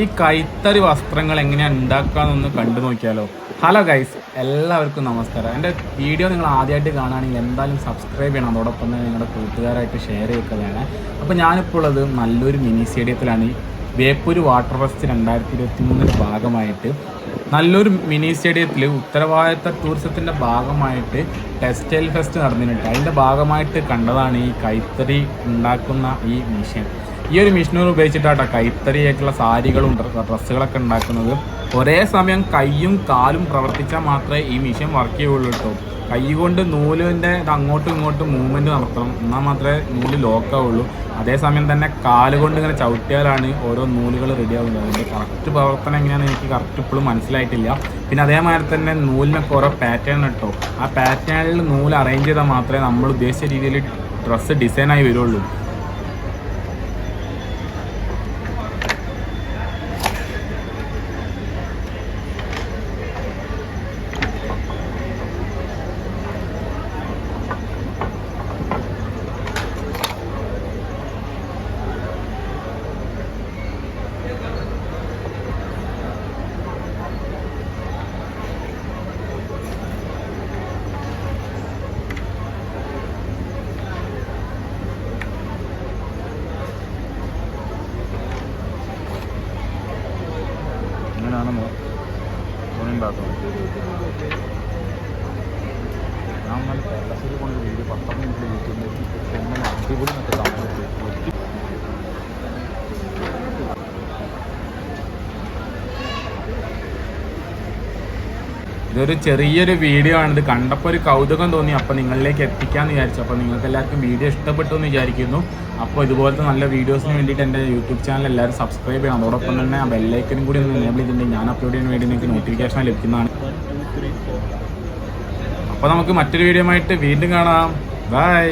ഈ കൈത്തറി വസ്ത്രങ്ങൾ എങ്ങനെയാണ് ഉണ്ടാക്കാന്നൊന്ന് കണ്ടു നോക്കിയാലോ. ഹലോ ഗൈസ് എല്ലാവർക്കും നമസ്കാരം. എന്റെ വീഡിയോ നിങ്ങൾ ആദ്യമായിട്ട് കാണുകയാണെങ്കിൽ എന്തായാലും സബ്സ്ക്രൈബ് ചെയ്യണം. അതോടൊപ്പം തന്നെ നിങ്ങളുടെ കൂട്ടുകാരായിട്ട് ഷെയർ ചെയ്യുന്നതാണ് അപ്പോൾ ഞാനിപ്പോൾ ഉള്ളത് നല്ലൊരു മിനി സ്റ്റേഡിയത്തിലാണ് ഈ വേപ്പൂര് വാട്ടർ ഫെസ്റ്റ് രണ്ടായിരത്തി ഇരുപത്തി മൂന്നിന്റെ ഭാഗമായിട്ട്. നല്ലൊരു മിനി സ്റ്റേഡിയത്തിൽ ഉത്തരവാദിത്ത ടൂറിസത്തിന്റെ ഭാഗമായിട്ട് ടെക്സ്റ്റൈൽ ഫെസ്റ്റ് നടന്നിട്ടുണ്ട്. അതിന്റെ ഭാഗമായിട്ട് കണ്ടതാണ് ഈ കൈത്തറി ഉണ്ടാക്കുന്ന ഈ മിഷൻ ഈ ഒരു മെഷീനുകൾ ഉപയോഗിച്ചിട്ടാട്ടോ കൈത്തറിയായിട്ടുള്ള സാരികളും ഡ്രസ്സുകളൊക്കെ ഉണ്ടാക്കുന്നത്. ഒരേ സമയം കൈയും കാലും പ്രവർത്തിച്ചാൽ മാത്രമേ ഈ മെഷീൻ വർക്ക് ചെയ്യുള്ളൂ കേട്ടോ കൈ കൊണ്ട് നൂലിന്റെ ഇത് അങ്ങോട്ടും ഇങ്ങോട്ടും മൂവ്മെന്റ് നടത്തണം. എന്നാൽ മാത്രമേ നൂൽ ലോക്ക് ആവുള്ളൂ. അതേസമയം തന്നെ കാലുകൊണ്ട് ഇങ്ങനെ ചവിട്ടിയാലാണ് ഓരോ നൂലുകൾ റെഡി ആവുന്നത്. അതിന്റെ കറക്റ്റ് പ്രവർത്തനം എങ്ങനെയാണെന്ന് എനിക്ക് കറക്റ്റ് ഇപ്പോഴും മനസ്സിലായിട്ടില്ല. പിന്നെ അതേമാതിരി തന്നെ നൂലിനൊക്കെ ഓരോ പാറ്റേൺ ഇട്ടോ ആ പാറ്റേണിൽ നൂൽ അറേഞ്ച് ചെയ്താൽ മാത്രമേ നമ്മൾ ഉദ്ദേശിച്ച രീതിയിൽ ഡ്രസ്സ് ഡിസൈനായി വരുള്ളൂ. അങ്ങനെയാണ് ഉണ്ടാക്കുന്നത് ഞാൻ നല്ല കേരളത്തിൽ കൊണ്ട് വീട് പത്താം മിനിറ്റ് വീട്ടിൽ അടിപൊളി എന്നൊക്കെ ഇതൊരു ചെറിയൊരു വീഡിയോ ആണ് ഇത് കണ്ടപ്പോൾ ഒരു കൗതുകം തോന്നി. അപ്പോൾ നിങ്ങളിലേക്ക് എത്തിക്കാമെന്ന് വിചാരിച്ചു. അപ്പോൾ നിങ്ങൾക്ക് എല്ലാവർക്കും വീഡിയോ ഇഷ്ടപ്പെട്ടു എന്ന് വിചാരിക്കുന്നു. അപ്പോൾ ഇതുപോലത്തെ നല്ല വീഡിയോസിന് വേണ്ടിയിട്ട് എന്റെ യൂട്യൂബ് ചാനൽ എല്ലാവരും സബ്സ്ക്രൈബ് ചെയ്യണം. അതോടൊപ്പം തന്നെ ആ ബെല്ലൈക്കനും കൂടി ഒന്ന് എനേബിൾ ചെയ്തിട്ടുണ്ടെങ്കിൽ ഞാൻ അപ്ലോഡ് ചെയ്യാൻ വേണ്ടി നിങ്ങൾക്ക് നോട്ടിഫിക്കേഷൻ ലഭിക്കുന്നതാണ്. അപ്പോൾ നമുക്ക് മറ്റൊരു വീഡിയോ ആയിട്ട് വീണ്ടും കാണാം. ബൈ